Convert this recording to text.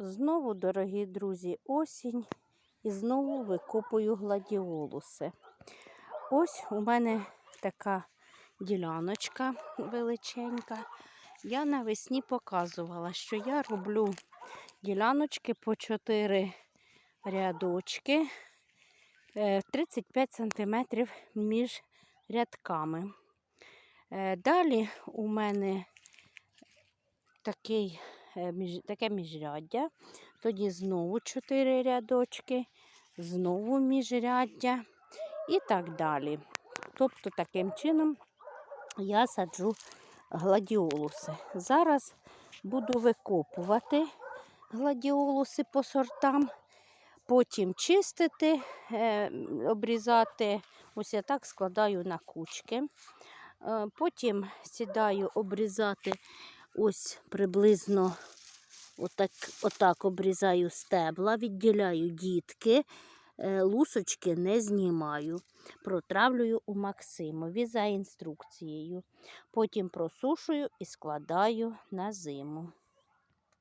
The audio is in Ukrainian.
Знову, дорогі друзі, осінь і знову викопую гладіолуси. Ось у мене така діляночка величенька. Я навесні показувала, що я роблю діляночки по 4 рядочки, е, 35 см між рядками. Е, Далі у мене такий, е, таке міжряддя, тоді знову 4 рядочки, знову міжряддя і так далі. Тобто таким чином я саджу гладіолуси. Зараз буду викопувати гладіолуси по сортам, потім чистити, е, обрізати. Ось я так складаю на кучки. Е, Потім сідаю обрізати ось приблизно отак, отак обрізаю стебла, відділяю дітки, е, лусочки не знімаю. Протравлюю у Максимові за інструкцією. Потім просушую і складаю на зиму.